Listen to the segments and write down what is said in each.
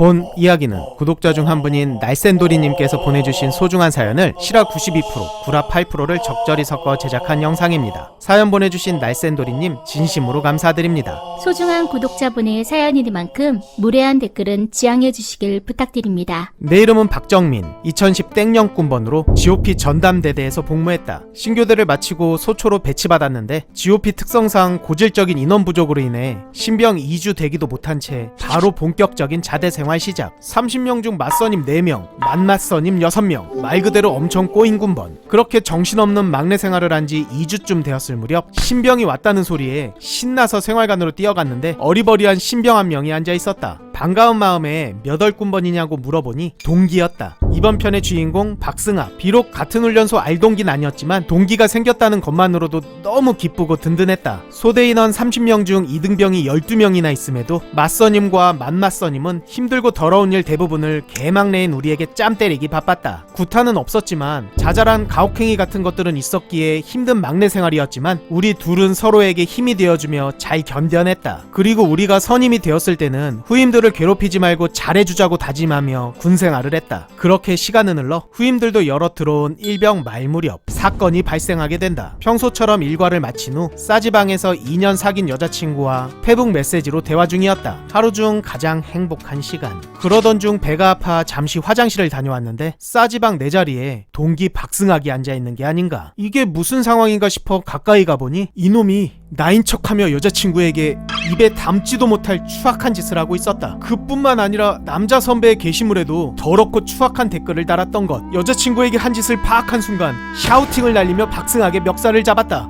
본 이야기는 구독자 중 한 분인 날쌘도리님께서 보내주신 소중한 사연을 실화 92%, 구라 8%를 적절히 섞어 제작한 영상입니다. 사연 보내주신 날쌘도리님 진심으로 감사드립니다. 소중한 구독자분의 사연이니만큼 무례한 댓글은 지양해 주시길 부탁드립니다. 내 이름은 박정민. 2010 땡영군번으로 GOP 전담대대에서 복무했다. 신교대를 마치고 소초로 배치받았는데 GOP 특성상 고질적인 인원 부족으로 인해 신병 2주 되기도 못한 채 바로 본격적인 자대 생활 시작. 30명 중 맞선임 4명, 만맞선임 6명. 말 그대로 엄청 꼬인 군번. 그렇게 정신없는 막내 생활을 한 지 2주쯤 되었을 무렵 신병이 왔다는 소리에 신나서 생활관으로 뛰어갔는데 어리버리한 신병 한 명이 앉아 있었다. 반가운 마음에 몇 월 군번이냐고 물어보니 동기였다. 이번 편의 주인공 박승아. 비록 같은 훈련소 알동긴 아니었지만 동기가 생겼다는 것만으로도 너무 기쁘고 든든했다. 소대 인원 30명 중 2등병이 12명이나 있음에도 맞선임과 만맞선임은 힘들고 더러운 일 대부분을 개막내인 우리에게 짬 때리기 바빴다. 구타는 없었지만 자잘한 가혹행위 같은 것들은 있었기에 힘든 막내 생활이었지만 우리 둘은 서로에게 힘이 되어주며 잘 견뎌냈다. 그리고 우리가 선임이 되었을 때는 후임들을 괴롭히지 말고 잘해주자고 다짐하며 군 생활을 했다. 그렇게 시간은 흘러 후임들도 여러 들어온 일병 말 무렵 사건이 발생하게 된다. 평소처럼 일과를 마친 후 싸지방에서 2년 사귄 여자친구와 페북 메시지로 대화 중이었다. 하루 중 가장 행복한 시간. 그러던 중 배가 아파 잠시 화장실을 다녀왔는데 싸지방 내 자리에 동기 박승학이 앉아 있는 게 아닌가. 이게 무슨 상황인가 싶어 가까이 가보니 이놈이 나인 척하며 여자친구에게 입에 담지도 못할 추악한 짓을 하고 있었다. 그뿐만 아니라 남자 선배의 게시물에도 더럽고 추악한 댓글을 달았던 것. 여자친구에게 한 짓을 파악한 순간 샤우팅을 날리며 박승학의 멱살을 잡았다. 야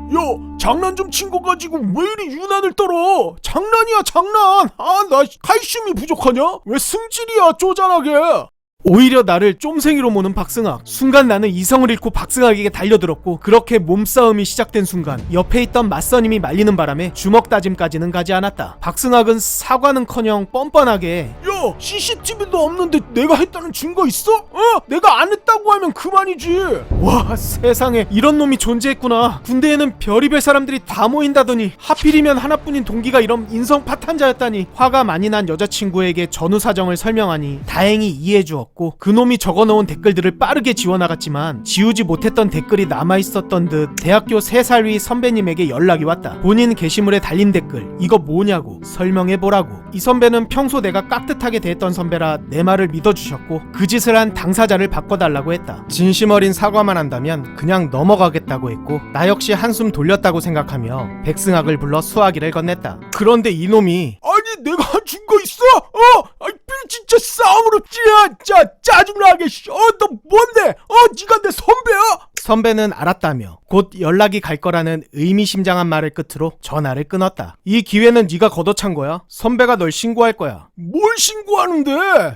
장난 좀 친 거 가지고 왜 이리 유난을 떨어 장난이야 장난 아 나 칼슘이 부족하냐 왜 승질이야 쪼잔하게 오히려 나를 쫌생이로 모는 박승학. 순간 나는 이성을 잃고 박승학에게 달려들었고 그렇게 몸싸움이 시작된 순간 옆에 있던 맞선임이 말리는 바람에 주먹 다짐까지는 가지 않았다. 박승학은 사과는커녕 뻔뻔하게 야 CCTV도 없는데 내가 했다는 증거 있어? 어? 내가 안 했다고 하면 그만이지 와 세상에 이런 놈이 존재했구나. 군대에는 별의별 사람들이 다 모인다더니 하필이면 하나뿐인 동기가 이런 인성 파탄자였다니 화가 많이 난 여자친구에게 전후 사정을 설명하니 다행히 이해해 주었고 그놈이 적어놓은 댓글들을 빠르게 지워나갔지만 지우지 못했던 댓글이 남아있었던 듯 대학교 3살 위 선배님에게 연락이 왔다. 본인 게시물에 달린 댓글 이거 뭐냐고 설명해보라고 이 선배는 평소 내가 깍듯하게 대했던 선배라 내 말을 믿어주셨고 그 짓을 한 당사자를 바꿔달라고 했다. 진심 어린 사과만 한다면 그냥 넘어가겠다고 했고 나 역시 한숨 돌렸다고 생각하며 백승학을 불러 수화기를 건넸다. 그런데 이놈이 아니 내가 한 증거 있어? 어? 진짜 싸움으로 찌야 짜 짜증나게 어너 뭔데? 어 네가 내 선배야? 선배는 알았다며 곧 연락이 갈 거라는 의미심장한 말을 끝으로 전화를 끊었다. 이 기회는 네가 걷어찬 거야. 선배가 널 신고할 거야. 뭘 신고하는데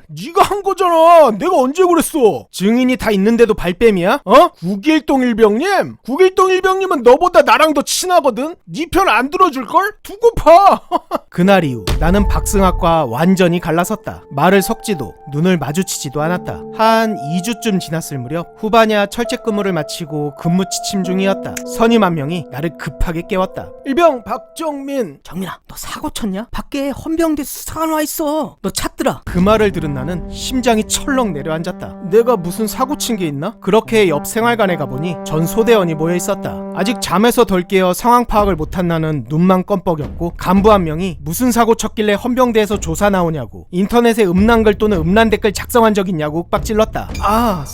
네가 한 거잖아 내가 언제 그랬어 증인이 다 있는데도 발뺌이야? 어? 국일동 일병님 국일동 일병님은 너보다 나랑 더 친하거든 네 편 안 들어줄 걸? 두고 봐 그날 이후 나는 박승학과 완전히 갈라섰다. 말을 섞지도 눈을 마주치지도 않았다. 한 2주쯤 지났을 무렵 후반야 철제 근무를 마치 고 근무 지침 중이었다. 선임 한 명이 나를 급하게 깨웠다. 일병 박정민 정민아, 너 사고 쳤냐? 밖에 헌병대 수사관 와 있어. 너 찾더라. 그 말을 들은 나는 심장이 철렁 내려앉았다. 내가 무슨 사고 친 게 있나? 그렇게 옆 생활관에 가보니 전 소대원이 모여 있었다. 아직 잠에서 덜 깨어 상황 파악을 못한 나는 눈만 껌뻑였고 간부 한 명이 무슨 사고 쳤길래 헌병대에서 조사 나오냐고 인터넷에 음란글 또는 음란 댓글 작성한 적 있냐고 윽박질렀다. 아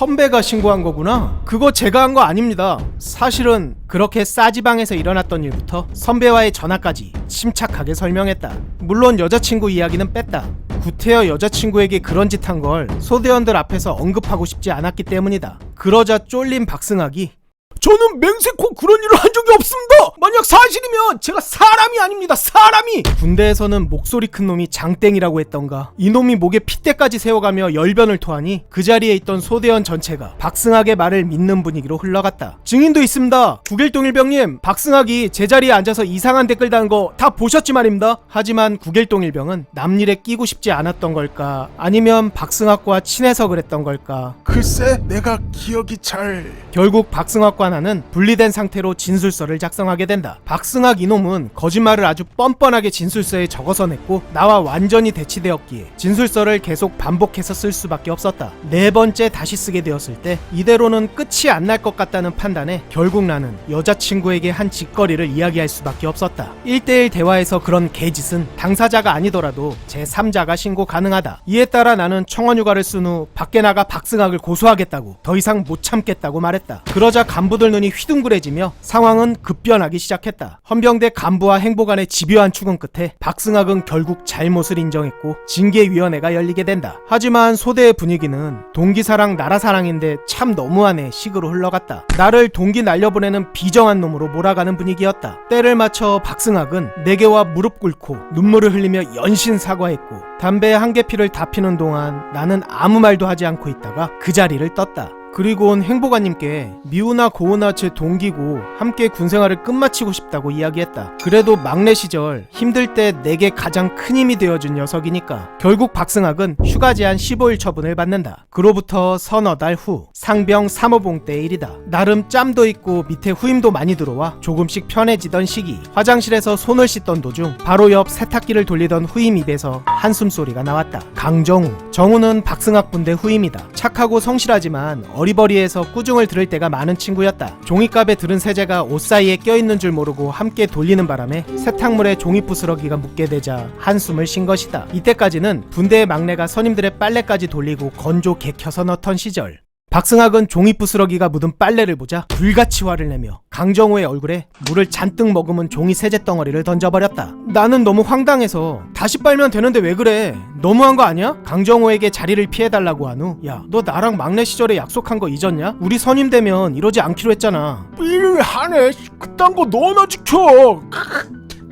선배가 신고한 거구나. 그거 제가 한 거 아닙니다. 사실은 그렇게 싸지방에서 일어났던 일부터 선배와의 전화까지 침착하게 설명했다. 물론 여자친구 이야기는 뺐다. 구태여 여자친구에게 그런 짓 한 걸 소대원들 앞에서 언급하고 싶지 않았기 때문이다. 그러자 쫄린 박승학이 저는 맹세코 그런 일을 한 적이 없습니다. 만약 사실이면 제가 사람이 아닙니다. 사람이. 군대에서는 목소리 큰 놈이 장땡이라고 했던가. 이놈이 목에 핏대까지 세워가며 열변을 토하니 그 자리에 있던 소대원 전체가 박승학의 말을 믿는 분위기로 흘러갔다. 증인도 있습니다. 국일동 일병님 박승학이 제자리에 앉아서 이상한 댓글 단거다 보셨지 말입니다. 하지만 국일동 일병은 남일에 끼고 싶지 않았던 걸까? 아니면 박승학과 친해서 그랬던 걸까? 글쎄 내가 기억이 잘 결국 박승학과 나는 분리된 상태로 진술서를 작성하게 된다. 박승학 이놈은 거짓말을 아주 뻔뻔하게 진술서에 적어서 냈고 나와 완전히 대치되었기에 진술서를 계속 반복해서 쓸 수밖에 없었다. 네 번째 다시 쓰게 되었을 때 이대로는 끝이 안 날 것 같다는 판단에 결국 나는 여자친구에게 한 짓거리를 이야기할 수밖에 없었다. 1대1 대화에서 그런 개짓은 당사자가 아니더라도 제3자가 신고 가능하다. 이에 따라 나는 청원휴가를 쓴 후 밖에 나가 박승학을 고소하겠다고 더 이상 못 참겠다고 말했다. 그러자 간부 들 눈이 휘둥그레지며 상황은 급변하기 시작했다. 헌병대 간부와 행보관의 집요한 추궁 끝에 박승학은 결국 잘못을 인정했고 징계위원회가 열리게 된다. 하지만 소대의 분위기는 동기사랑 나라사랑인데 참 너무하네 식으로 흘러갔다. 나를 동기 날려보내는 비정한 놈으로 몰아가는 분위기였다. 때를 맞춰 박승학은 내게와 무릎 꿇고 눈물을 흘리며 연신 사과했고 담배 한 개 피를 다 피는 동안 나는 아무 말도 하지 않고 있다가 그 자리를 떴다. 그리고는 행보관님께 미우나 고우나 제 동기고 함께 군생활을 끝마치고 싶다고 이야기했다. 그래도 막내 시절 힘들 때 내게 가장 큰 힘이 되어준 녀석이니까. 결국 박승학은 휴가 제한 15일 처분을 받는다. 그로부터 서너 달 후 상병 3호봉 때 일이다. 나름 짬도 있고 밑에 후임도 많이 들어와 조금씩 편해지던 시기. 화장실에서 손을 씻던 도중 바로 옆 세탁기를 돌리던 후임 입에서 한숨 소리가 나왔다. 강정우. 정우는 박승학 분대 후임이다. 착하고 성실하지만 어리버리해서 꾸중을 들을 때가 많은 친구였다. 종이갑에 들은 세제가 옷 사이에 껴있는 줄 모르고 함께 돌리는 바람에 세탁물에 종이 부스러기가 묻게 되자 한숨을 쉰 것이다. 이때까지는 분대의 막내가 선임들의 빨래까지 돌리고 건조 개 켜서 넣던 시절. 박승학은 종이 부스러기가 묻은 빨래를 보자 불같이 화를 내며 강정호의 얼굴에 물을 잔뜩 머금은 종이 세제 덩어리를 던져버렸다. 나는 너무 황당해서 다시 빨면 되는데 왜 그래? 너무한 거 아니야? 강정호에게 자리를 피해달라고 한 후 야 너 나랑 막내 시절에 약속한 거 잊었냐? 우리 선임 되면 이러지 않기로 했잖아. 삐하네 그딴 거 너나 지켜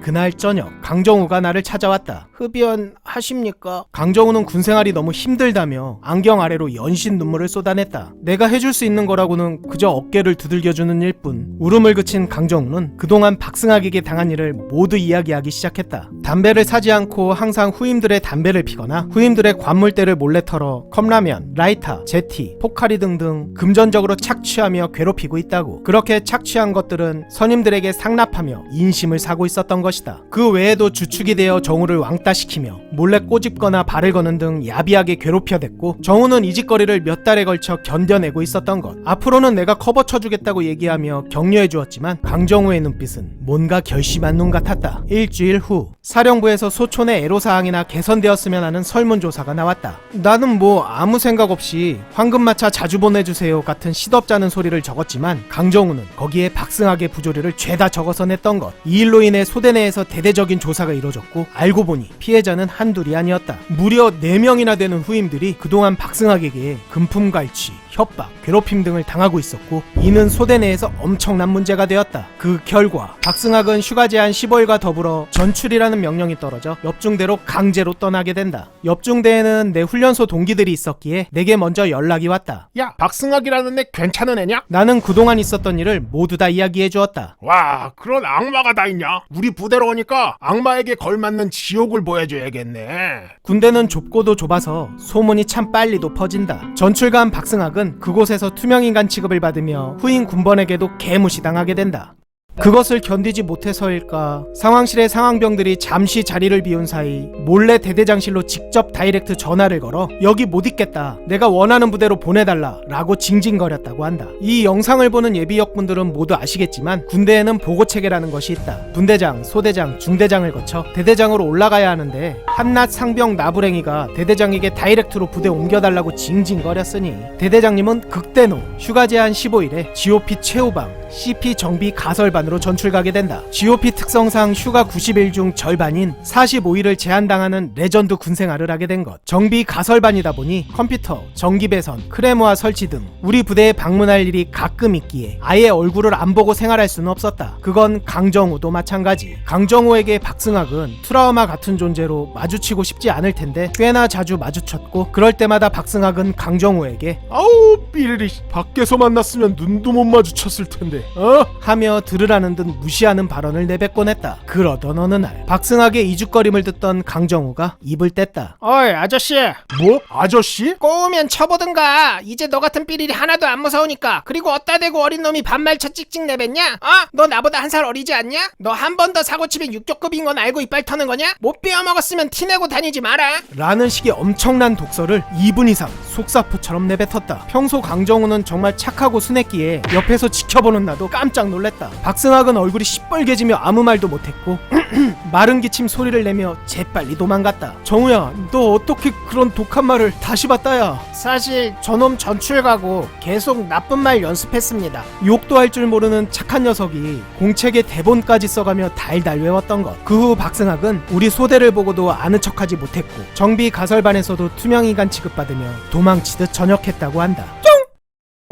그날 저녁 강정우가 나를 찾아왔다. 흡연 하십니까? 강정우는 군생활이 너무 힘들다며 안경 아래로 연신 눈물을 쏟아냈다. 내가 해줄 수 있는 거라고는 그저 어깨를 두들겨주는 일뿐. 울음을 그친 강정우는 그동안 박승학에게 당한 일을 모두 이야기하기 시작했다. 담배를 사지 않고 항상 후임들의 담배를 피거나 후임들의 관물대를 몰래 털어 컵라면, 라이터, 제티, 포카리 등등 금전적으로 착취하며 괴롭히고 있다고. 그렇게 착취한 것들은 선임들에게 상납하며 인심을 사고 있었던 것 이다. 그 외에도 주축이 되어 정우를 왕따시키며 몰래 꼬집거나 발을 거는 등 야비하게 괴롭혀댔고 정우는 이 짓거리를 몇 달에 걸쳐 견뎌내고 있었던 것. 앞으로는 내가 커버 쳐주겠다고 얘기하며 격려해 주었지만 강정우의 눈빛은 뭔가 결심한 눈 같았다. 일주일 후 사령부에서 소촌의 애로사항이나 개선되었으면 하는 설문조사가 나왔다. 나는 뭐 아무 생각 없이 황금마차 자주 보내주세요 같은 시덥잖은 소리를 적었지만 강정우는 거기에 박승학의 부조리를 죄다 적어서 냈던 것. 이 일로 인해 소대 내 에서 대대적인 조사가 이뤄졌고 알고 보니 피해자는 한둘이 아니었다. 무려 4명이나 되는 후임들이 그동안 박승학에게 금품갈취, 협박, 괴롭힘 등을 당하고 있었고 이는 소대 내에서 엄청난 문제가 되었다. 그 결과 박승학은 휴가 제한 15일과 더불어 전출이라는 명령이 떨어져 옆중대로 강제로 떠나게 된다. 옆중대에는 내 훈련소 동기들이 있었기에 내게 먼저 연락이 왔다. 야 박승학이라는 애 괜찮은 애냐? 나는 그동안 있었던 일을 모두 다 이야기해 주었다. 와 그런 악마가 다 있냐? 우리 부 대로 오니까 악마에게 걸맞는 지옥을 보여줘야겠네 군대는 좁고도 좁아서 소문이 참 빨리도 퍼진다. 전출간 박승학은 그곳에서 투명인간 취급을 받으며 후임 군번에게도 개무시당하게 된다. 그것을 견디지 못해서일까? 상황실의 상황병들이 잠시 자리를 비운 사이 몰래 대대장실로 직접 다이렉트 전화를 걸어 여기 못 있겠다. 내가 원하는 부대로 보내달라. 라고 징징거렸다고 한다. 이 영상을 보는 예비역분들은 모두 아시겠지만 군대에는 보고체계라는 것이 있다. 분대장, 소대장, 중대장을 거쳐 대대장으로 올라가야 하는데 한낱 상병 나부랭이가 대대장에게 다이렉트로 부대 옮겨달라고 징징거렸으니 대대장님은 극대노 휴가 제한 15일에 GOP 최후방 CP 정비 가설 반으로 전출가게 된다. GOP 특성상 휴가 90일 중 절반인 45일을 제한당하는 레전드 군생활을 하게 된 것. 정비 가설반이다 보니 컴퓨터, 전기 배선, 크레모아 설치 등 우리 부대에 방문할 일이 가끔 있기에 아예 얼굴을 안 보고 생활할 수는 없었다. 그건 강정우도 마찬가지. 강정우에게 박승학은 트라우마 같은 존재로 마주치고 싶지 않을 텐데 꽤나 자주 마주쳤고 그럴 때마다 박승학은 강정우에게 아우 삐리리 밖에서 만났으면 눈도 못 마주쳤을 텐데 어? 하며 들으라 않은 듯 무시하는 발언을 내뱉곤 했다. 그러던 어느 날 박승학의 이죽거림을 듣던 강정우가 입을 뗐다. 어이 아저씨 뭐? 아저씨? 꼬우면 쳐보든가 이제 너 같은 삐리리 하나도 안 무서우니까 그리고 어따 대고 어린 놈이 반말 쳐 찍찍 내뱉냐? 어? 너 나보다 한 살 어리지 않냐? 너 한 번 더 사고 치면 육교급인 건 알고 이빨 터는 거냐? 못 빼어먹었으면 티내고 다니지 마라 라는 식의 엄청난 독설을 2분 이상 속사포처럼 내뱉었다. 평소 강정우는 정말 착하고 순했기에 옆에서 지켜보는 나도 깜짝 놀랐다. 박 승학은 얼굴이 시뻘개지며 아무 말도 못했고 마른 기침 소리를 내며 재빨리 도망갔다. 정우야, 너 어떻게 그런 독한 말을 다시 봤다야? 사실 저놈 전출 가고 계속 나쁜 말 연습했습니다 욕도 할 줄 모르는 착한 녀석이 공책에 대본까지 써가며 달달 외웠던 것. 그 후 박승학은 우리 소대를 보고도 아는 척하지 못했고 정비 가설반에서도 투명인간 취급받으며 도망치듯 전역했다고 한다.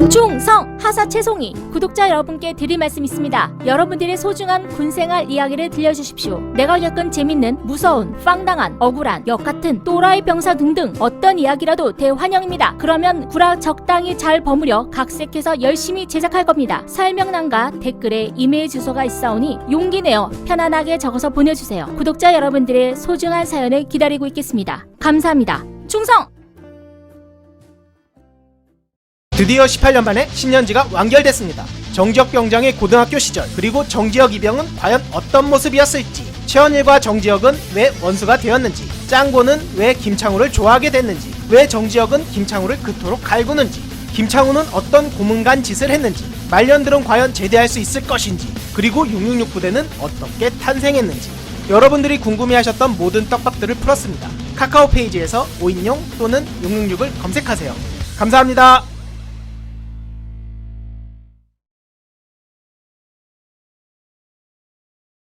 충성 하사 채송이 구독자 여러분께 드릴 말씀 있습니다. 여러분들의 소중한 군생활 이야기를 들려주십시오. 내가 겪은 재밌는 무서운 빵당한 억울한 역 같은 또라이 병사 등등 어떤 이야기라도 대환영입니다. 그러면 구라 적당히 잘 버무려 각색해서 열심히 제작할 겁니다. 설명란과 댓글에 이메일 주소가 있사오니 용기 내어 편안하게 적어서 보내주세요. 구독자 여러분들의 소중한 사연을 기다리고 있겠습니다. 감사합니다. 충성! 드디어 18년 만에 신년지가 완결됐습니다. 정지혁 병장의 고등학교 시절 그리고 정지혁 이병은 과연 어떤 모습이었을지 최원일과 정지혁은 왜 원수가 되었는지 짱고는 왜 김창우를 좋아하게 됐는지 왜 정지혁은 김창우를 그토록 갈구는지 김창우는 어떤 고문간 짓을 했는지 말년들은 과연 제대할 수 있을 것인지 그리고 666 부대는 어떻게 탄생했는지 여러분들이 궁금해하셨던 모든 떡밥들을 풀었습니다. 카카오 페이지에서 오인용 또는 666을 검색하세요. 감사합니다.